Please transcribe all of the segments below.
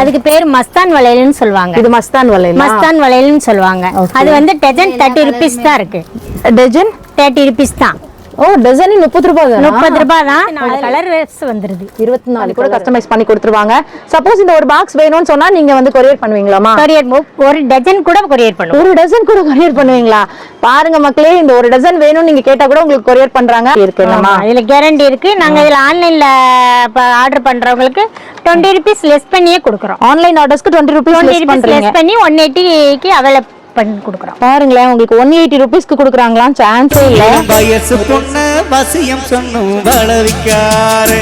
அதுக்கு பேர் மஸ்தான் வளையல்னு சொல்லுவாங்க. இது மஸ்தான் வளையல்? மஸ்தான் வளையல்னு சொல்லுவாங்க. அது வந்து டஜன் தேர்ட்டி ருபீஸ் தான் இருக்கு. டஜன் தேர்ட்டி ருபீஸ் தான். ஓ டஜன் முப்பது ரூபாய்? தானா முப்பது ரூபாய் தான் கலர் வந்துருது. இருபத்தி நாலு கூட கஸ்டமைஸ் பண்ணி கொடுத்துருவாங்க. சப்போஸ் இந்த ஒரு பாக்ஸ் வேணும்னு சொன்னா நீங்க வந்து கொரியர் பண்ணுவீங்களாமா கொரியர் ஒரு டஜன் கூட கொரியர் பண்ணுவோம். ஒரு டசன் கூட கொரியர் பண்ணுவீங்களா? பாருங்க மக்களே இந்த ஒரு டசன் வேணும்னு நீங்க கேட்டா கூட உங்களுக்கு கொரியர் பண்றாங்க. இருக்கு என்னமா ஆமா, இதுல கேரண்டி இருக்கு. நாங்க இதுல ஆன்லைன்ல ஆர்டர் பண்றவங்களுக்கு டுவெண்ட்டி ருபீஸ் லெஸ் பண்ணியே கொடுக்குறோம். ஆன்லைன் ஆர்டர்ஸ்க்கு டுவெண்ட்டி ருபீஸ் லெஸ் பண்ணி ஒன் எயிட்டிக்கு அவைலபிள் பண்ணி கொடுக்குறோம் பாருங்களேன் உங்களுக்கு ஒன் எயிட்டி ருபீஸ்க்கு கொடுக்குறாங்களாம். சான்ஸே இல்ல. வயசு பொண்ணு வசியம் சொன்னும் வளவிக்காரு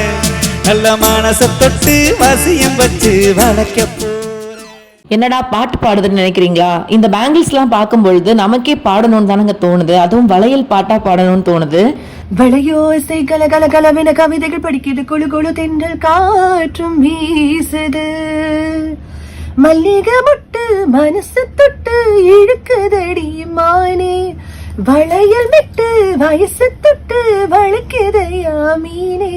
நல்ல மனச தொட்டு வசியம் வச்சு வளர்க்க போறேன் என்னடா பாட்டு பாடுதுன்னு நினைக்கிறீங்களா? இந்த பேங்கிள்ஸ்லாம் பார்க்கும் பொழுது நமக்கே பாடணும்னு தானங்க தோணுது. அதுவும் வளையல் பாட்டா பாடணும்னு தோணுது. வளையோசை கல கல கலவென கவிதைகள் படிக்குது. குழு குழு தென்றல் காற்றும் வீசுது. மல்லிகை முட்டு மனசு தொட்டு இழுக்குதடி மானே. வளையல் விட்டு வயசு தொட்டு வளைக்குதையா மீனே.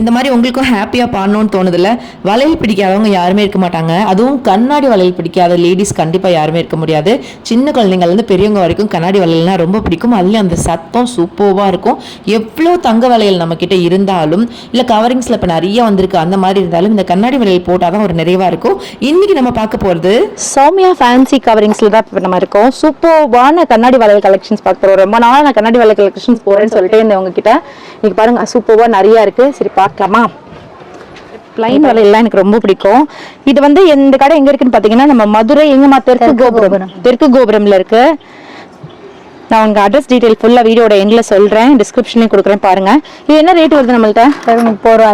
இந்த மாதிரி உங்களுக்கும் ஹாப்பியா பாடணும்னு தோணுதுல வளையல் பிடிக்காதவங்க யாருமே இருக்க மாட்டாங்க. அதுவும் கண்ணாடி வளையல் பிடிக்காத லேடிஸ் கண்டிப்பா யாருமே இருக்க முடியாது. சின்ன குழந்தைங்கள்ல இருந்து பெரியவங்க வரைக்கும் கண்ணாடி வளையல்னா ரொம்ப பிடிக்கும். அதுலயும் அந்த சத்தம் சூப்பர்வா இருக்கும். எவ்வளோ தங்க வளையல் நம்ம கிட்ட இருந்தாலும் இல்ல கவரிங்ஸ்ல இப்ப நிறைய வந்திருக்கு அந்த மாதிரி இருந்தாலும் இந்த கண்ணாடி வளையல் போட்டாதான் ஒரு நிறைவா இருக்கும். இன்னைக்கு நம்ம பார்க்க போறது சௌமியா ஃபேன்சி கவரிங்ஸ்ல தான் இப்போ நம்ம இருக்கோம். சூப்பர்வான கண்ணாடி வளையல் கலெக்ஷன்ஸ் பார்க்க போறோம் ரொம்ப நாளா நான் கண்ணாடி வளையல் கலெக்ஷன்ஸ் போறேன்னு சொல்லிட்டே இருந்தேன் உங்ககிட்ட. இன்னைக்கு பாருங்க சூப்பர்வா நிறைய இருக்கு. சரி பார்க்கலாமா? பிளைன் வளையல்லாம் எனக்கு ரொம்ப பிடிக்கும். இது வந்து இந்த கடை எங்க இருக்குன்னு பாத்தீங்கன்னா நம்ம மதுரை எங்கம்மா தெற்கு கோபுரம். தெற்கு கோபுரம்ல இருக்கு. நான் உங்க அட்ரஸ் டீடைல் ஃபுல்லா வீடியோட எண்ட்ல சொல்றேன். டிஸ்கிரிப்ஷன்லயும் கொடுக்குறேன் பாருங்க. இது என்ன ரேட் வருது நம்மள்ட்ட? முப்பது ரூபா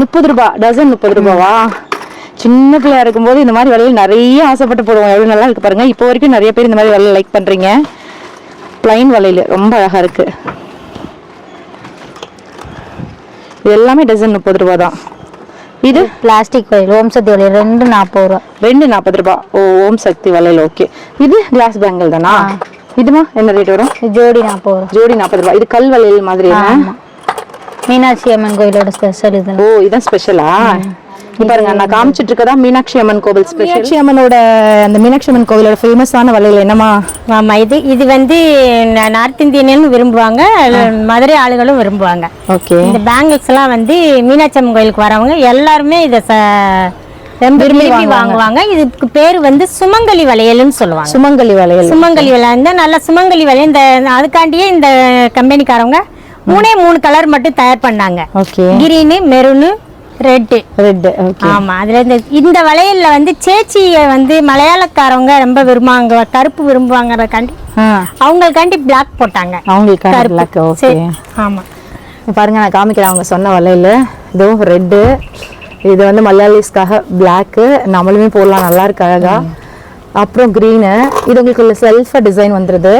முப்பது ரூபா டசன் முப்பது ரூபாவா? சின்ன பிள்ளையா இருக்கும்போது இந்த மாதிரி வளையல் நிறைய ஆசைப்பட்டு போடுவோம். எவ்வளவு நல்லா இருக்கு பாருங்க. இப்போ வரைக்கும் நிறைய பேர் இந்த மாதிரி வளையல் லைக் பண்றீங்க. பிளைன் வளையல். ரொம்ப அழகா இருக்கு. இது எல்லாமே டசன் முப்பது ரூபா தான். இது? பிளாஸ்டிக் வளையல் ஓம் சக்தி வளையல் ரெண்டு நாற்பது ரூபா. ரெண்டு நாற்பது ரூபா. ஓ ஓம் சக்தி வளையல் ஓகே இது கிளாஸ் பேங்கிள் தானா? இதுமா? என்ன ரேட் வரும்? ஜோடி நாற்பது ரூபா. ஜோடி நாற்பது ரூபா. இது கல் வளையல் மாதிரி? மீனாட்சி அம்மன் கோயிலோட ஸ்பெஷல் இது. ஓ இதான் ஸ்பெஷலா பாருங்க நான் காமிச்சிட்டு இருக்கதா மீனாட்சி அம்மன் கோவில் மீனாட்சி அம்மனோட அந்த மீனாட்சி அம்மன் கோவிலோட ஃபேமஸான வளையல் என்னமா ஆமா இது இது வந்து நார்த் இந்தியனும் விரும்புவாங்க மதுரை ஆளுகளும் விரும்புவாங்க. ஓகே. இந்த பேங்கிள்ஸ் எல்லாம் வந்து மீனாட்சி அம்மன் கோயிலுக்கு வரவங்க எல்லாருமே இதை விரும்பி வாங்குவாங்க. இதுக்கு பேர் வந்து சுமங்கலி வளையல்னு சொல்லுவாங்க. சுமங்கலி வளையல். சுமங்கலி வளையல். இந்த நல்ல சுமங்கலி வளையல் இந்த அதுக்காண்டியே இந்த கம்பெனிக்காரவங்க மூணே மூணு கலர் மட்டும் தயார் பண்ணாங்க. Green maroon red red okay ஆமா அதுல இந்த இந்த வளையல்ல வந்து சேச்சிய வந்து மலையாளக்காரவங்க ரொம்ப விரும்புவாங்க கருப்பு விரும்புவாங்கறதுக்காண்டி அவங்களுக்காண்டி பிளாக் போட்டாங்க. அவங்களுக்கு கருப்பு. பிளாக் ஓகே சரி, ஆமா. பாருங்க நான் காமிக்கிறேன் அவங்க சொன்ன வளையல். இதுவும் ரெட்டு இது வந்து மலையாளிஸ்க்காக பிளாக்கு நம்மளுமே போடலாம் நல்லா இருக்கு அழகா. அப்புறம் க்ரீனு இது உங்களுக்கு செல்ஃபா டிசைன் வந்துருது.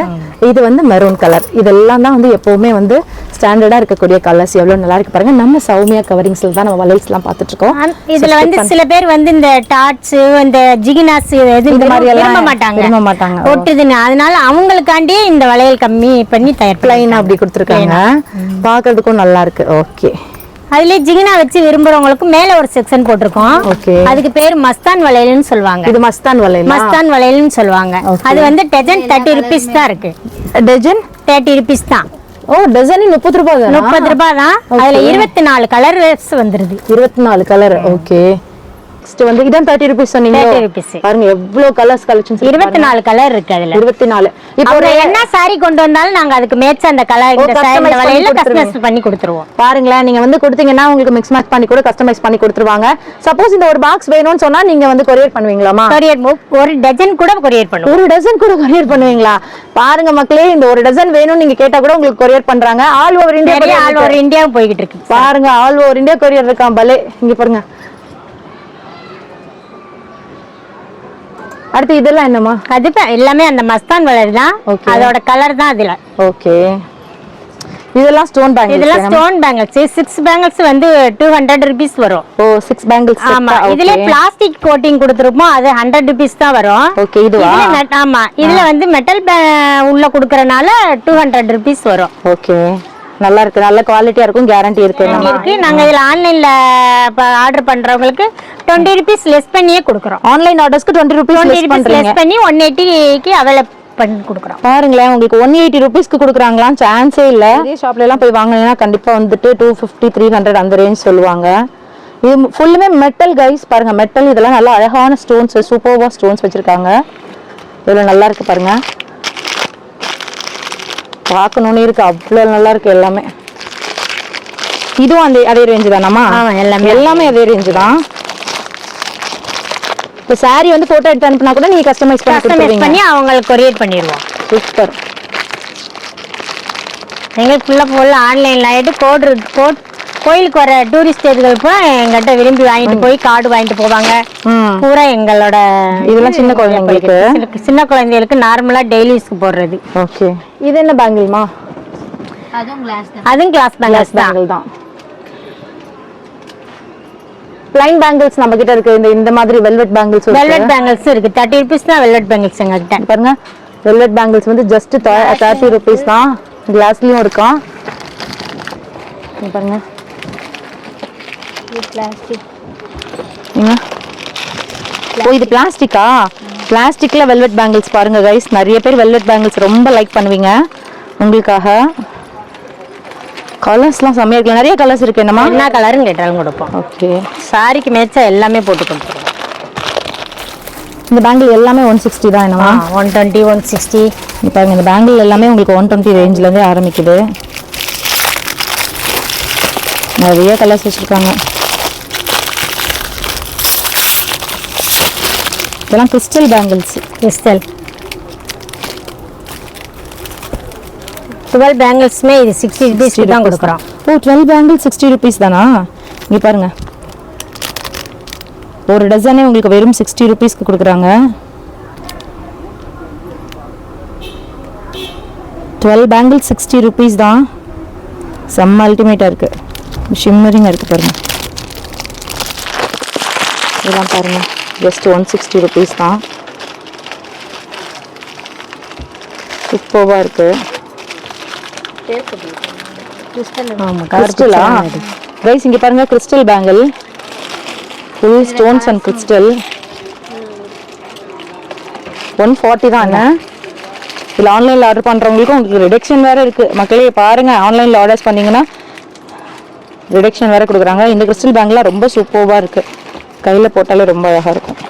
இது வந்து மெரூன் கலர் இதெல்லாம் தான் வந்து எப்பவுமே வந்து ஸ்டாண்டர்டா இருக்கக்கூடிய கலர்ஸ் எவ்வளவு நல்லா இருக்கு பாருங்க. நம்ம சௌமியா கவரிங்ஸ்ல தான் நம்ம வளையல்ஸ் எல்லாம் பார்த்துட்டு இருக்கோம் ஆனா, இதுல வந்து சில பேர் வந்து இந்த டாட்ஸ் இந்த ஜிகினாஸ் எது இந்த மாதிரி எல்லாம் விரும்ப மாட்டாங்க. விரும்ப மாட்டாங்க. ஒட்டுதுன்னு. அதனால அவங்களுக்காண்டியே இந்த வளையல் கம்மி பண்ணி தயார் பிளைனா அப்படி கொடுத்துருக்காங்க. பார்க்கிறதுக்கும் நல்லா இருக்கு. ஓகே அதுலயே ஜிகினா வச்சு விரும்புறவங்களுக்கு மேல ஒரு செக்ஷன் போட்டிருக்கோம். அதுக்கு பேர் மஸ்தான் வளையல்னு சொல்லுவாங்க. இது மஸ்தான் வளையல்? மஸ்தான் வளையல்னு சொல்லுவாங்க. அது வந்து டஜன் தேர்ட்டி ருபீஸ் தான் இருக்கு. டஜன் தேர்ட்டி ருபீஸ் தான். ஓ டஜன் முப்பது ரூபாய்? முப்பது ரூபாய் தான். அதுல இருபத்தி நாலு கலர் வந்துருது. இருபத்தி நாலு கலர் ஓகே நெக்ஸ்ட் வந்து இதான் தேர்ட்டி ருபீஸ் சொன்னீங்க. 30 rupees. பாருங்க எவ்வளவு கலர்ஸ் கலெக்ஷன்ஸ் இருபத்தி நாலு கலர் இருக்கு அதுல. இருபத்தி நாலு. இப்போ என்ன சாரி கொண்டு வந்தாலும் நாங்க அதுக்கு மேட்ச் அந்த கலர் இந்த. கஸ்டமைஸ் பண்ணி கொடுத்துருவோம். பாருங்களேன் நீங்க வந்து கொடுத்தீங்கன்னா உங்களுக்கு மிக்ஸ் மேட்ச் பண்ணி கூட கஸ்டமைஸ் பண்ணி கொடுத்துருவாங்க. சப்போஸ் இந்த ஒரு பாக்ஸ் வேணும்னு சொன்னா நீங்க வந்து கொரியர் பண்ணுவீங்களாமா கொரியர் ஒரு டஜன் கூட கொரியர் பண்ணுவோம். ஒரு டசன் கூட கொரியர் பண்ணுவீங்களா? பாருங்க மக்களே இந்த ஒரு டசன் வேணும் நீங்க கேட்டா கூட உங்களுக்கு கொரியர் பண்றாங்க. All over India all over இந்தியாவும் போய்கிட்டு இருக்கு. பாருங்க ஆல் ஓவர் இந்தியா கொரியர் இருக்கான் பலே. இங்க பாருங்க. அடுத்து இதெல்லாம் என்னமா அது ப- எல்லாமே அந்த மஸ்தான் வளர் தான். அதோட கலர் தான் அதுல. ஓகே இதெல்லாம் ஸ்டோன் பேங்கிள்ஸ் இதெல்லாம் ஸ்டோன் பேங்கிள்ஸ் சிக்ஸ் பேங்கிள்ஸ் வந்து டூ ஹண்ட்ரட் ருபீஸ் வரும். ஓ சிக்ஸ் பேங்கிள்ஸ் ஆமா. இதுல பிளாஸ்டிக் கோட்டிங் கொடுத்துருப்போம். அது ஹண்ட்ரட் ருபீஸ் தான் வரும். ஓகே இதுவா? ஆமா. இதுல வந்து மெட்டல் உள்ள குடுக்கறனால டூ ஹண்ட்ரட் ருபீஸ் வரும். ஓகே நல்லா இருக்கு. நல்ல குவாலிட்டியா இருக்கும். கேரண்டி இருக்கு. இருக்கு. நாங்க இதுல ஆன்லைன்ல ஆர்டர் பண்றவங்களுக்கு டுவெண்ட்டி ருபீஸ் லெஸ் பண்ணியே கொடுக்குறோம். ஆன்லைன் ஆர்டர்ஸ்க்கு டுவெண்ட்டி ருபீஸ் லெஸ் பண்றீங்க. லெஸ் பண்ணி ஒன் எயிட்டிக்கு அவைலபிள் பண்ணி கொடுக்குறோம். பாருங்களேன் உங்களுக்கு ஒன் எயிட்டி ருபீஸ்க்கு கொடுக்குறாங்களாம் சான்ஸே இல்லை. இதே ஷாப்ல எல்லாம் போய் வாங்கினீங்கன்னா கண்டிப்பா வந்துட்டு டூ ஃபிஃப்டி த்ரீ ஹண்ட்ரட் அந்த ரேஞ்ச் சொல்லுவாங்க. இது ஃபுல்லுமே மெட்டல் கைஸ் பாருங்க. மெட்டல் இதெல்லாம் நல்லா அழகான ஸ்டோன்ஸ் சூப்பர்வா ஸ்டோன்ஸ் வச்சிருக்காங்க. இவ்வளவு நல்லா இருக்கு பாருங்க. பார்க்கணும்னு இருக்கு. அவ்வளோ நல்லா இருக்கு எல்லாமே. இதுவும் அந்த அதே ரேஞ்சு தானாமா ஆமா, எல்லாமே. எல்லாமே அதே ரேஞ்சு தான். இப்போ saree வந்து போட்டோ எடுத்து அனுப்புனா கூட நீங்க கஸ்டமைஸ் பண்ணி கஸ்டமைஸ் பண்ணி அவங்களுக்கு கொரியர் பண்ணிடுவோம். சூப்பர் எங்களுக்கு ஃபுல்லாக ஃபுல்லாக ஆன்லைனில் ஆகிட்டு கோடு கோட் கோயிலுக்கு வர டூரிஸ்டர்கள் பூரா எங்கிட்ட விரும்பி வாங்கிட்டு போய் கார்டு வாங்கிட்டு போவாங்க. ம். பூரா எங்களோட இதெல்லாம் சின்ன குழந்தைங்களுக்கு? சின்ன- குழந்தைகளுக்கு நார்மலாக டெய்லி யூஸ்க்கு போடுறது. ஓகே. இது என்ன பேங்கிள்மா அதுவும் கிளாஸ் பேங்கல்ஸ் தான். பேங்கிள் தான். பிளைன் பேங்கிள்ஸ் நம்ம கிட்ட இருக்கு. இந்த இந்த மாதிரி வெல்வெட் பேங்கிள்ஸ் வெல்வெட் பேங்கிள்ஸ் இருக்கு. தேர்ட்டி ருபீஸ் தான் வெல்வெட் பேங்கிள்ஸ் எங்ககிட்ட. பாருங்க. வெல்வெட் பேங்கிள்ஸ் வந்து ஜஸ்ட் தேர்ட்டி ருபீஸ் தான். கிளாஸ்லயும் இருக்கும் இங்க பாருங்க. ஓ இது பிளாஸ்டிக்கா பிளாஸ்டிக்ல வெல்வெட் பேங்கிள்ஸ் பாருங்க கைஸ் நிறைய பேர் வெல்வெட் பேங்கிள்ஸ் ரொம்ப லைக் பண்ணுவீங்க. உங்களுக்காக. கலர்ஸ்லாம் செம்மையா இருக்கு நிறைய கலர்ஸ் இருக்கு. என்னமா என்ன கலரும் கேட்டாலும் கொடுப்போம். ஓகே சாரிக்கு மேட்சா எல்லாமே போட்டு கொடுத்துருவோம். இந்த பேங்கிள் எல்லாமே ஒன் சிக்ஸ்டி தான் என்னமா ஒன் டுவெண்ட்டி ஒன் சிக்ஸ்டி இப்போ இந்த பேங்கிள் எல்லாமே உங்களுக்கு ஒன் டுவெண்ட்டி ரேஞ்சிலேருந்தே ஆரம்பிக்குது. நிறைய கலர்ஸ் வச்சுருக்காங்க. இதெல்லாம் கிறிஸ்டல் பேங்கிள்ஸ் கிறிஸ்டல் டுவெல் பேங்கிள்ஸுமே இது சிக்ஸ்டி ருபீஸ்க்கு தான் கொடுக்குறோம். ஓ டுவெல் பேங்கிள் சிக்ஸ்டி ருபீஸ் தானா? இங்கே பாருங்க. ஒரு டசனே உங்களுக்கு வெறும் சிக்ஸ்டி ருபீஸ்க்கு கொடுக்குறாங்க. டுவெல் பேங்கிள் சிக்ஸ்டி ருபீஸ் தான். செம்ம அல்டிமேட்டாக இருக்குது ஷிம்மரிங்காக இருக்குது பாருங்க. இதெல்லாம் பாருங்க. ஜஸ்ட் ஒன் சிக்ஸ்டி ருபீஸ் தான். சூப்பர்வாக இருக்குது ஆமாம் கிறிஸ்டலா கைஸ் இங்க பாருங்க crystal bangle full stones and crystal one forty தான் என்ன? இதில் ஆன்லைனில் ஆர்டர் பண்ணுறவங்களுக்கும் உங்களுக்கு ரிடக்ஷன் வேறு இருக்குது மக்களே பாருங்க ஆன்லைனில் ஆர்டர்ஸ் பண்ணீங்கன்னா ரிடக்ஷன் வேறு கொடுக்குறாங்க. இந்த கிறிஸ்டல் பேங்க்லாம் ரொம்ப சூப்பர்வாக இருக்குது கையில் போட்டாலே ரொம்ப அழகாக இருக்கும்.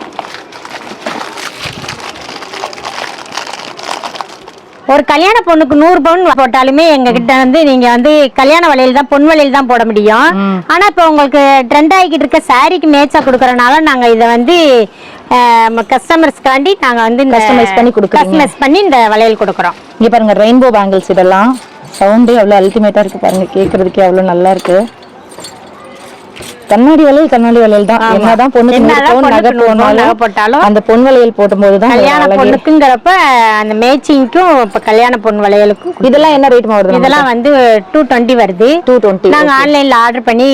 ஒரு கல்யாண பொண்ணுக்கு நூறு பவுன் போட்டாலுமே எங்க கிட்ட வந்து நீங்க வந்து கல்யாண வளையல் தான் பொன் வளையல் தான் போட முடியும். ஆனா இப்போ உங்களுக்கு ட்ரெண்ட் ஆகிக்கிட்டு இருக்க சாரிக்கு மேட்சா கொடுக்கறனால நாங்க இதை வந்து கஸ்டமர்ஸ்க்காண்டி நாங்க வந்து Customize பண்ணி கொடுக்குறீங்க. கஸ்டமைஸ் பண்ணி இந்த வளையல் கொடுக்குறோம். இங்கே பாருங்க ரெயின்போ பேங்கிள்ஸ் இதெல்லாம் சவுண்டே அவ்வளோ அல்டிமேட்டாக இருக்குது பாருங்க கேட்குறதுக்கே அவ்வளோ நல்லா இருக்கு. கண்ணாடி வளையல் கண்ணாடி வளையல் தான். என்னதான் பவுன் நகை போட்டாலும் அந்த பொன் வளையல் போடும்போது தான் கல்யாண. பொண்ணுக்குங்கிறப்ப அந்த மேட்சிங்க்கும் இப்ப கல்யாண பொண்ணு வளையலுக்கும் இதெல்லாம் என்ன ரேட் வருது இதெல்லாம் வந்து டூ டுவெண்ட்டி வருது. டூ டுவெண்ட்டி நாங்க ஆன்லைன்ல ஆர்டர் பண்ணி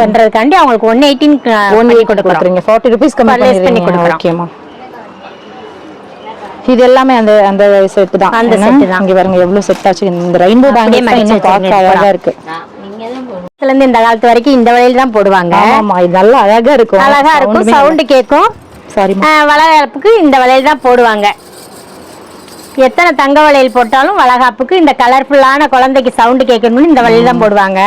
பண்றதுக்காண்டி அவங்களுக்கு ஒன் எயிட்டின் ஒன் எயிட் கொடுக்குறீங்க ஃபார்ட்டி ருபீஸ் பண்ணி கொடுக்குறோம். ஓகேமா இது எல்லாமே அந்த அந்த செட் தான். அந்த set தான். இங்க பாருங்க எவ்வளவு செட் ஆச்சு. இந்த ரெயின்போ பேங்கிள்ஸ் இன்னும் பார்க்க அழகா இருக்கு. இருந்து இந்த காலத்து வரைக்கும் இந்த வளையல் தான் போடுவாங்க. ஆமாமா இது நல்லா அழகா இருக்கும். அழகா இருக்கும் சவுண்ட் கேட்கும் சாரிமா வளகாப்புக்கு இந்த வளையல் தான் போடுவாங்க. எத்தனை தங்க வளையல் போட்டாலும் வளகாப்புக்கு இந்த கலர்ஃபுல்லான குழந்தைக்கு சவுண்ட் கேட்கணும்னு இந்த வளையல் தான் போடுவாங்க.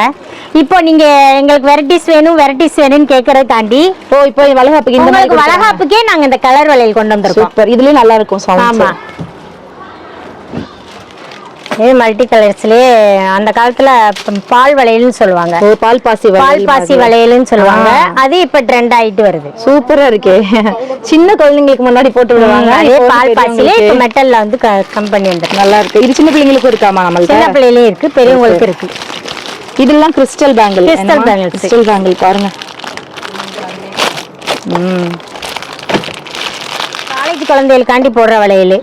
இப்போ நீங்க எங்களுக்கு வெரைட்டிஸ் வேணும் வெரைட்டிஸ் வேணும்னு கேட்கறதுக்காண்டி ஓ இப்போ வளகாப்புக்கு உங்களுக்கு வளகாப்புக்கே நாங்க இந்த கலர் வளையல் கொண்டு வந்திருக்கோம். இதுலயும் நல்லா இருக்கும் ஆமா. இது மல்டி கலர்ஸ்லயே அந்த காலத்துல பால் வளையல்னு சொல்லுவாங்க. பால் பாசி பால் பாசி. வளையல்னு சொல்லுவாங்க. அது இப்ப ட்ரெண்ட் ஆயிட்டு வருது. சூப்பரா இருக்கே. சின்ன குழந்தைங்களுக்கு முன்னாடி போட்டு விடுவாங்க. அதே பால் வந்து பாசிலே இப்ப மெட்டல்ல வந்து கம்பெனி வந்துருக்கு. நல்லா இருக்கு. இது சின்ன பிள்ளைங்களுக்கும் இருக்காமா சின்ன நம்மள்ட்ட பிள்ளையிலயும் இருக்கு பெரியவங்களுக்கு இருக்கு. இதெல்லாம் crystal bangle Crystal bangles. Crystal bangle பாருங்க. ம். காலேஜ் குழந்தைகளுக்காண்டி போடுற வளையல்.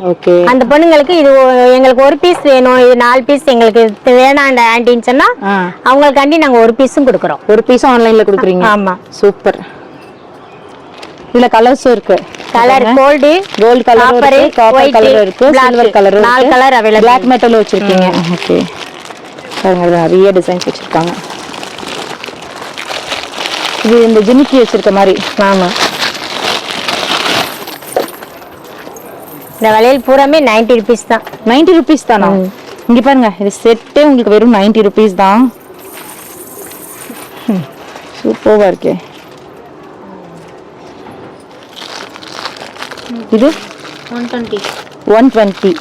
அந்த பொண்ணுங்களுக்கு இது எங்களுக்கு ஒரு பீஸ் வேணும் இது நாலு பீஸ் எங்களுக்கு வேணாம் ஆண்டின்னு சொன்னா அவங்களுக்காண்டி நாங்க ஒரு பீஸும் கொடுக்குறோம். ஒரு பீஸ் ஆன்லைன்ல கொடுக்குறீங்க? ஆமா. சூப்பர் இதுல கலர்ஸும் இருக்கு. கலர் கோல்டு கோல்ட் கலர் இருக்கு காப்பர் கலர் இருக்கு. சில்வர் கலர் நாலு colour available. பிளாக் மெட்டல் வச்சிருக்கீங்க. ஓகே பாருங்க நிறைய டிசைன்ஸ் வச்சிருக்காங்க. இது இந்த ஜிமிக்கி வச்சிருக்க மாதிரி. ஆமா. இந்த வளையல் பூராமே நைன்டி ருபீஸ் தான். நைன்டி ருபீஸ் தானா? இங்க பாருங்க இது செட்டே உங்களுக்கு வெறும் நைன்டி ருபீஸ் தான். சூப்பராக இருக்கே. இது? ஒன் டுவெண்ட்டி ஒன் டுவெண்ட்டி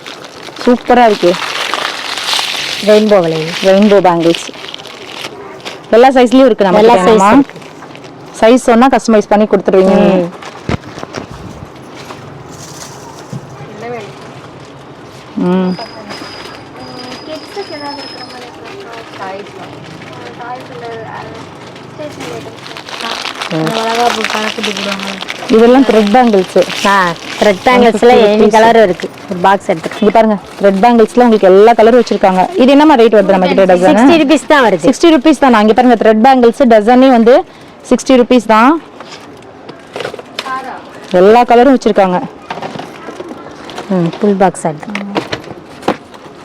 சூப்பராக இருக்கு. ரெயின்போ வளையல். ரெயின்போ பேங்கிள்ஸ் எல்லா சைஸ்லயும் இருக்கு நம்ம எல்லா சைஸ் சைஸ் சொன்னா கஸ்டமைஸ் பண்ணி கொடுத்துருவீங்க ம் இதெல்லாம் த்ரெட் பேங்கிள்ஸ் ஆ த்ரெட் பேங்கிள்ஸ்ல எனி கலரும் இருக்கு. ஒரு பாக்ஸ் எடுத்துக்கோ. இங்க பாருங்க த்ரெட் பேங்கிள்ஸ்ல உங்களுக்கு எல்லா கலரும் வச்சிருக்காங்க. இது என்னமா ரேட் வருது நம்ம கிட்ட டசன் சிக்ஸ்டி ருபீஸ் தான் வருது. சிக்ஸ்டி ருபீஸ் தான்? இங்க பாருங்க த்ரெட் பேங்கிள்ஸ் டசனே வந்து சிக்ஸ்டி ருபீஸ் தான். எல்லா கலரும் வச்சிருக்காங்க. ம் ஃபுல் பாக்ஸ் எடுத்து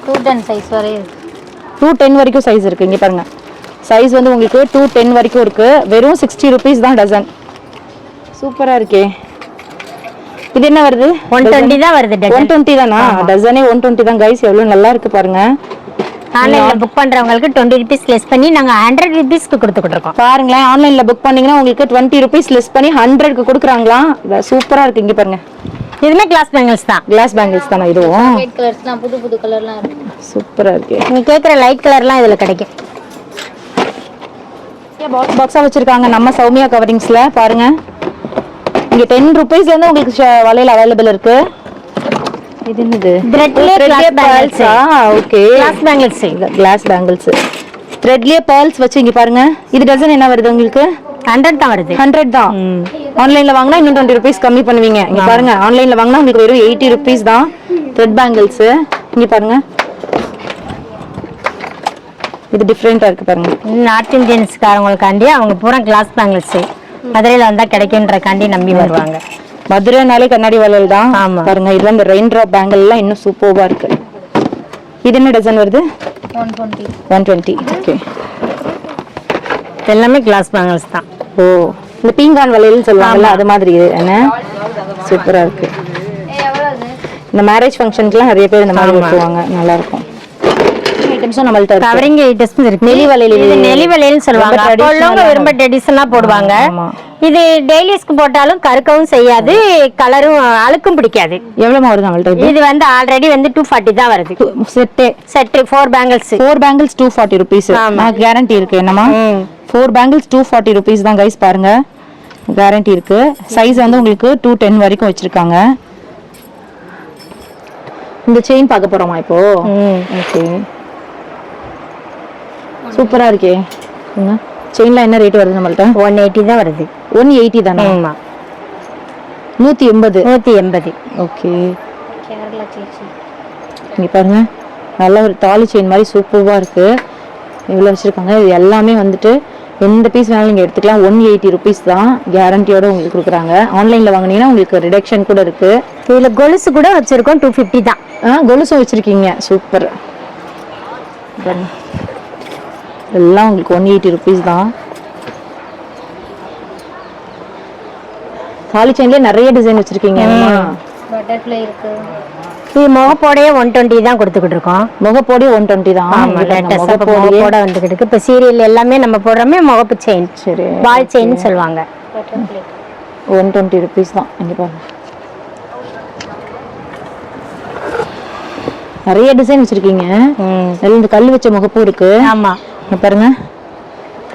டூ டென் சைஸ் வரை இருக்கு. டூ டென் வரைக்கும் சைஸ் இருக்கு. இங்க பாருங்க. சைஸ் வந்து உங்களுக்கு டூ டென் வரைக்கும் இருக்கு. வெறும் சிக்ஸ்டி ருபீஸ் தான் டசன் சூப்பரா இருக்கே. இது என்ன வருது ஒன் டுவெண்ட்டி தான் வருது ஒன் டஜன் டுவெண்ட்டி தானா? டசனே ஒன் டுவெண்ட்டி தான் கைஸ் எவ்வளவு நல்லா இருக்கு பாருங்க. ஆன்லைன்ல புக் பண்றவங்களுக்கு டுவெண்ட்டி ருபீஸ் லெஸ் பண்ணி நாங்க ஹண்ட்ரட் ருபீஸ்க்கு கொடுத்துக்கிட்டு இருக்கோம். பாருங்களேன் ஆன்லைன்ல புக் பண்ணீங்கன்னா உங்களுக்கு டுவெண்ட்டி ருபீஸ் லெஸ் பண்ணி ஹண்ட்ரட்க்கு கொடுக்குறாங்களா? சூப்பரா இருக்கு இங்க பாருங்க. இதுமே கிளாஸ் பேங்கிள்ஸ் தான். கிளாஸ் பேங்கிள்ஸ் தானே இதுவும் ஒயிட் கலர்ஸ்லாம் புது புது கலர்லாம் இருக்கு. சூப்பரா இருக்கு. நீங்க கேக்குற லைட் கலர்லாம் இதுல கிடைக்கும். பாக்ஸ் பாக்ஸா வச்சிருக்காங்க நம்ம சௌமியா கவரிங்ஸ்ல பாருங்க. இங்க டென் ருபீஸ்ல இருந்து உங்களுக்கு வளையல் அவைலபிள் இருக்கு. இது என்னது. Okay glass bangles glass bangles த்ரெட்லயே pearls வச்சு இங்க பாருங்க. இது டசன் என்ன வருது உங்களுக்கு? ஹண்ட்ரட் தான் வருது. ஹண்ட்ரட் தான். ஆன்லைன்ல வாங்கினா இன்னும் டுவெண்ட்டி ருபீஸ் கம்மி பண்ணுவீங்க. இங்க பாருங்க ஆன்லைன்ல வாங்கினா உங்களுக்கு வெறும் எயிட்டி ருபீஸ் தான். த்ரெட் பேங்கிள்ஸ் இங்க பாருங்க. இது டிஃப்ரெண்டா இருக்கு பாருங்க. நார்த் இந்தியன்ஸ்காரங்களுக்காண்டி அவங்க பூரா கிளாஸ் பேங்கிள்ஸ் மதுரையில வந்தா கிடைக்குன்றக்காண்டி நம்பி வருவாங்க. மதுரைனாலே கண்ணாடி வளையல் தான். ஆமா. பாருங்க இதுல இந்த ரெயின் டிராப் பேங்கிள் எல்லாம் இன்னும் சூப்பர்வா இருக்கு. இது என்ன டசன் வருது? One twenty one twenty okay எல்லாமே கிளாஸ் பேங்கிள்ஸ் தான். ஓ இந்த பீங்கான் வளையல்னு சொல்லுவாங்கல்ல அது மாதிரி இது. என்ன? சூப்பரா இருக்கு. இந்த மேரேஜ் ஃபங்க்ஷனுக்குலாம் நிறைய பேர் இந்த மாதிரி வெட்டுவாங்க. நல்லா இருக்கும். ஐட்டம்ஸும் நம்மள்ட்ட இருக்கு. கவரிங் ஐட்டம்ஸ் இருக்கு. நெளி வளையல் இது வளையல்னு சொல்லுவாங்க. ரொம்ப அப்போ உள்ளவங்க விரும்ப ட்ரெடிஷனலா போடுவாங்க. இது டெய்லிஸ்க்கு போட்டாலும் கருக்கவும் செய்யாது கலரும் அழுக்கும் பிடிக்காது. எவ்வளவு வருது நம்மள்ட்ட இது? வந்து ஆல்ரெடி வந்து டூ ஃபார்ட்டி தான் வருது. செட்டே set four bangles four bangles two forty rupees guarantee இருக்கு என்னமா four bangles two forty rupees தான் கைஸ் பாருங்க. கேரண்டி இருக்கு. சைஸ் வந்து உங்களுக்கு டூ டென் வரைக்கும் வச்சிருக்காங்க. இந்த செயின் பார்க்க போறோமா இப்போ? ஓகே சூப்பரா இருக்கே. செயின்ல என்ன ரேட் வருது நம்மள்ட்ட? ஒன் எயிட்டி தான் வருது. ஒன் எயிட்டி தானே? ஆமா. நூத்தி எண்பது? நூத்தி எண்பது. ஓகே. கேரளா சேச்சி இங்க பாருங்க. நல்ல ஒரு தாலி செயின் மாதிரி சூப்பராக இருக்கு. இவ்வளோ வச்சிருக்காங்க. இது எல்லாமே வந்துட்டு எந்த பீஸ் வேணாலும் நீங்கள் எடுத்துக்கலாம். ஒன் எயிட்டி ருபீஸ் தான் கேரண்டியோட உங்களுக்கு கொடுக்குறாங்க. ஆன்லைனில் வாங்குனீங்கன்னா உங்களுக்கு ரிடக்ஷன் கூட இருக்கு. இதுல கொலுசு கூட வச்சிருக்கோம். டூ ஃபிஃப்டி தான். ஆ கொலுசும் வச்சிருக்கீங்க. சூப்பர். எல்லாம் உங்களுக்கு ஒன் எயிட்டி ருபீஸ் தான். தாலி செயின்லேயே நிறைய டிசைன் வச்சிருக்கீங்க பட்டர்ஃப்ளை இருக்கு. இது முகப்போடையே ஒன் டுவெண்ட்டி தான் கொடுத்துக்கிட்டு இருக்கோம். முகப்போடி ஒன் டுவெண்ட்டி தான். முகப்போட வந்துகிட்டு இருக்கு இப்ப சீரியல் எல்லாமே நம்ம போடுறோமே முகப்பு செயின் சரி பால் செயின் சொல்லுவாங்க. ஒன் டுவெண்ட்டி ருபீஸ் தான் இங்கே பாருங்க. நிறைய டிசைன் வச்சிருக்கீங்க. இந்த கல் வச்ச முகப்பும் இருக்கு. ஆமா. இங்க பாருங்க.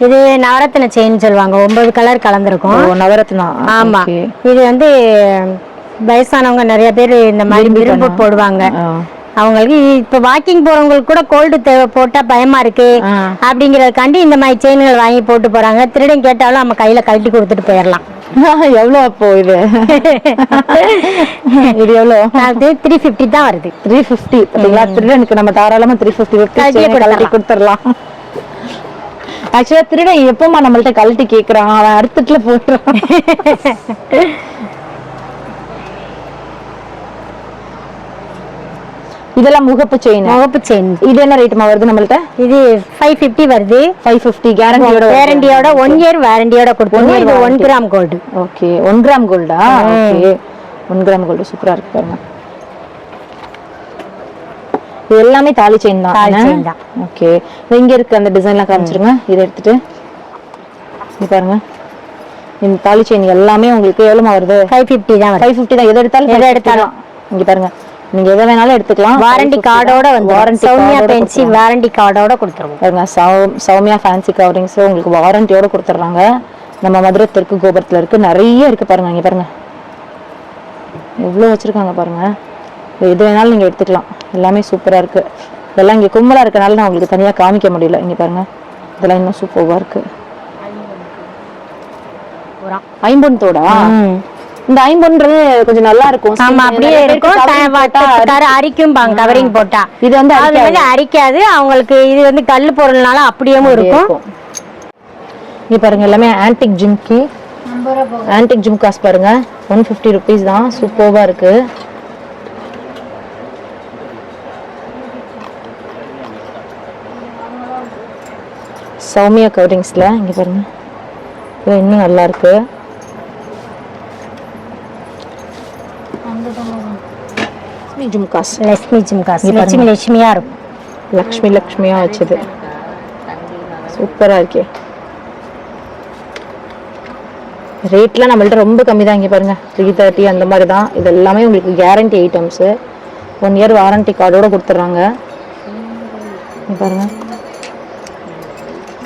இது நவரத்தின செயின் சொல்லுவாங்க. ஒன்பது கலர் கலந்துருக்கும். நவரத்னா. ஆமா. இது வந்து வயசானவங்க நிறைய பேர் இந்த மாதிரி விரும்பு போடுவாங்க. அவங்களுக்கு இப்ப வாக்கிங் போறவங்களுக்கு கூட கோல்டு தேவை போட்டா பயமா இருக்கு. அப்படிங்கறதுக்காண்டி இந்த மாதிரி செயின்கள் வாங்கி போட்டு போறாங்க. திருடன் கேட்டாலும் நம்ம கையில கழட்டி கொடுத்துட்டு போயிடலாம் எவ்வளோ அப்போ இது? இது எவ்வளோ? அது த்ரீ ஃபிஃப்டி தான் வருது. த்ரீ ஃபிஃப்டி திருடனுக்கு நம்ம தாராளமா த்ரீ ஃபிஃப்டி ஃபிஃப்டி கொடுத்துடலாம் ஆக்சுவலா திருடன் எப்பமா நம்மள்ட்ட கழட்டி கேக்குறான்? அவன் அடுத்துட்டுல போட்டுறான் இதெல்லாம் முகப்பு செயின் முகப்பு செயின் இது என்ன ரேட்டுமா வருது நம்மள்ட்ட? இது ஃபைவ் ஃபிஃப்டி வருது. ஃபைவ் ஃபிஃப்டி கேரண்டியோட வேரண்டியோட ஒன் இயர் வேரண்டியோட year இது one. Gram gold okay one gram கோல்டா ஓகே ஒன் கிராம் கோல்டு சூப்பரா இருக்கு பாருங்க. எல்லாமே தாலி செயின் தான். ஓகே இங்க இருக்கு அந்த டிசைன்லாம் காமிச்சிருங்க. இதை எடுத்துட்டு இங்க பாருங்க. இந்த தாலி செயின் எல்லாமே உங்களுக்கு எவ்வளவு வருது? ஃபைவ் ஃபிஃப்டி தான் வருது. ஃபைவ் ஃபிஃப்டி தான். எதை எடுத்தாலும் எதை 550 எடுத்தாலும். இங்க பாருங்க. நீங்க எதை வேணாலும் எடுத்துக்கலாம். வாரண்டி 550 கார்டோட. வந்து வாரண்டி சௌமியா பென்சி. வாரண்டி கார்டோட கொடுத்துருவோம். பாருங்க சௌமியா ஃபேன்சி கவரிங்ஸ் உங்களுக்கு வாரண்டியோட கொடுத்துட்றாங்க நம்ம மதுரை தெற்கு கோபுரத்துல இருக்கு. நிறைய இருக்கு பாருங்க இங்க பாருங்க. எவ்வளோ வச்சிருக்காங்க பாருங்க. இது எது வேணாலும் நீங்க எடுத்துக்கலாம். எல்லாமே சூப்பரா இருக்கு. இதெல்லாம் இங்க கும்பலா இருக்கனால நான் உங்களுக்கு தனியா காமிக்க முடியல. இங்க பாருங்க. இதெல்லாம் இன்னும் சூப்பர்வா இருக்கு. ஐம்பொன்தோடா இந்த ஐம்பொன்றது கொஞ்சம் நல்லா இருக்கும். ஆமா அப்படியே இருக்கும். அரிக்கும் பாங்க கவரிங் போட்டா. இது வந்து அது அரிக்காது. வந்து அரிக்காது. அவங்களுக்கு இது வந்து கல் பொருள்னால அப்படியேவும் இருக்கும். இங்க பாருங்க எல்லாமே ஆன்டிக் ஜிம்கி ஆன்டிக் ஜிம்காஸ் பாருங்க. ஒன் ஃபிஃப்டி ருபீஸ் தான். சூப்பர்வா இருக்கு. சௌமியா கவரிங்ஸ்ல இங்க பாருங்க. இது இன்னும் நல்லா இருக்கு. லக்ஷ்மி ஜும்காஸ். லட்சுமி ஜிம்காஸ். லட்சுமி லட்சுமியா இருக்கும். லக்ஷ்மி லக்ஷ்மியா வச்சது. சூப்பரா இருக்கே. ரேட்லாம் நம்மள்ட்ட ரொம்ப கம்மி தான் இங்கே பாருங்க. த்ரீ தேர்ட்டி அந்த மாதிரி தான். இது எல்லாமே உங்களுக்கு guarantee items one year warranty கார்டோட கொடுத்துட்றாங்க. இங்க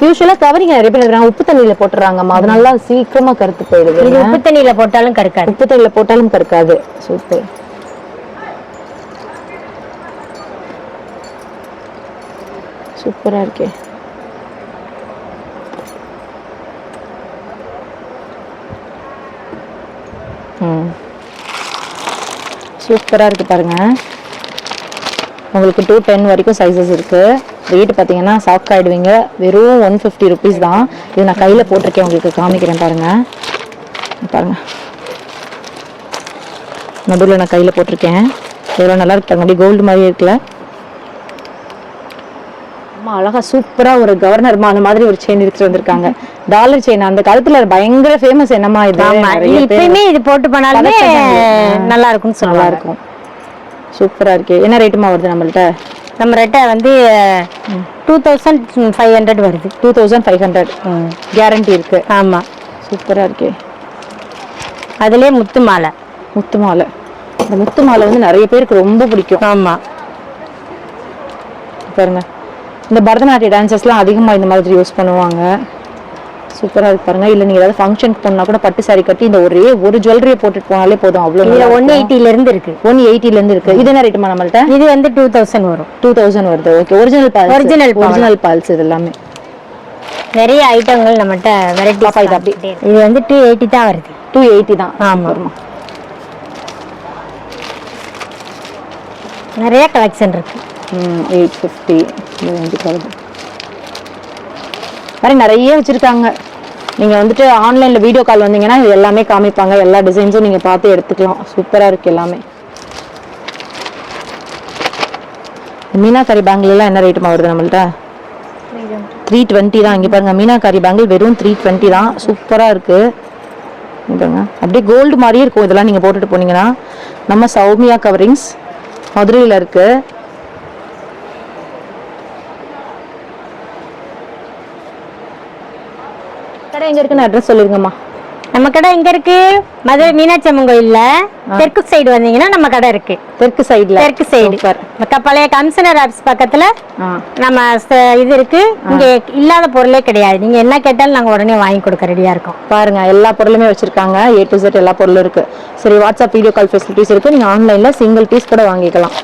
யூஸ்வலாக கவரிங் நிறைய பேர் உப்பு தண்ணியில் போட்டுறாங்கம்மா. அதனால சீக்கிரமா கருத்து இது போயிடுது உப்பு தண்ணியில போட்டாலும் கருக்காது. உப்பு தண்ணியில் போட்டாலும் கருக்காது. சூப்பர். சூப்பரா இருக்கே. ம். சூப்பரா இருக்கு பாருங்க. உங்களுக்கு டூ டென் வரைக்கும் சைஸஸ் இருக்கு. ரேட் பார்த்தீங்கன்னா ஷாக் ஆயிடுவீங்க. வெறும் ஒன் ஃபிஃப்டி ருபீஸ் தான். இது நான் கையில் போட்டிருக்கேன். உங்களுக்கு காமிக்கிறேன் பாருங்க. இங்க பாருங்க. நடுவில் நான் கையில் போட்டிருக்கேன். எவ்வளோ நல்லா இருக்கு பாருங்க. அப்படியே கோல்டு மாதிரி இருக்குல்ல. அம்மா அழகா சூப்பரா ஒரு கவர்னர் மாலை மாதிரி ஒரு செயின் எடுத்துட்டு வந்திருக்காங்க. டாலர் செயின் அந்த காலத்துல பயங்கர ஃபேமஸ் என்னமா இது? நிறைய இது போட்டு பண்ணாலுமே. நல்லா இருக்கும்னு நல்லா சொல்லுவாங்க இருக்கும். சூப்பரா இருக்கு. என்ன ரேட்டுமா வருது நம்மள்ட்ட? நம்ம ரெட்டை வந்து டூ தௌசண்ட் ஃபைவ் ஹண்ட்ரட் வருது. Two thousand five hundred guarantee இருக்கு. ஆமா. சூப்பரா இருக்கே. அதுலயே முத்து மாலை. முத்து மாலை. இந்த முத்து மாலை வந்து நிறைய பேருக்கு ரொம்ப பிடிக்கும். ஆமா. பாருங்க. இந்த பரதநாட்டிய டான்சர்ஸ்லாம் அதிகமாக இந்த மாதிரி யூஸ் பண்ணுவாங்க. சூப்பராக இருக்கு பாருங்க. இல்லை நீங்கள் ஏதாவது ஃபங்க்ஷனுக்கு போனால் கூட பட்டு saree கட்டி இந்த ஒரே ஒரு ஜுவல்லரியை போட்டுட்டு போனாலே போதும். அவ்வளோ இதுல ஒன் எயிட்டில இருந்து இருக்கு. ஒன் எயிட்டிலேருந்து இருக்கு. இது என்ன ரேட்டுமா நம்மள்ட்ட? இது வந்து டூ தௌசண்ட் வரும். டூ தௌசண்ட் வருது. Okay original ball. Original balls இது எல்லாமே நிறைய ஐட்டங்கள் நம்மகிட்ட பாப்பா, இது வெரைட்டி அப்படி. இது வந்து டூ எயிட்டி தான் வருது. டூ எயிட்டி தான். ஆமா. வருமா நிறைய கலெக்ஷன் இருக்கு. எயிட் ஃபிஃப்டி வருது மாதிரி நிறைய வச்சுருக்காங்க. நீங்கள் வந்துட்டு ஆன்லைனில் வீடியோ கால் வந்தீங்கன்னா இது எல்லாமே காமிப்பாங்க. எல்லா டிசைன்ஸும் நீங்கள் பார்த்து எடுத்துக்கலாம். சூப்பராக இருக்குது எல்லாமே. மீனாக்காரி பேங்கிள் என்ன ரேட்டுமா வருது நம்மள்ட்ட? த்ரீ டுவெண்ட்டி தான். இங்கே பாருங்கள் மீனாக்காரி பேங்கிள் வெறும் த்ரீ டுவெண்ட்டி தான். சூப்பராக இருக்குது பாருங்க. அப்படியே கோல்டு மாதிரியே இருக்கும். இதெல்லாம் நீங்கள் போட்டுட்டு போனீங்கன்னா நம்ம சௌமியா கவரிங்ஸ் மதுரையில் இருக்குது எங்க இருக்குன்னு அட்ரஸ் சொல்லிருங்கம்மா. நம்ம கடை எங்க இருக்கு? மதுரை மீனாட்சி அம்மன் கோயில்ல தெற்கு சைடு வந்தீங்கன்னா நம்ம கடை இருக்கு. தெற்கு சைடுல தெற்கு சைடு பழைய கமிஷனர் ஆஃபீஸ் பக்கத்துல நம்ம இது இருக்கு. இங்க இல்லாத பொருளே கிடையாது. நீங்க என்ன கேட்டாலும் நாங்க உடனே வாங்கி கொடுக்க ரெடியா இருக்கோம். பாருங்க எல்லா பொருளுமே வச்சிருக்காங்க. ஏ டு Z எல்லா பொருளும் இருக்கு. சரி வாட்ஸ்அப் வீடியோ கால் ஃபெசிலிட்டிஸ் இருக்கு. நீங்க ஆன்லைன்ல சிங்கிள் பீஸ் கூட வாங்கிக்கலாம்.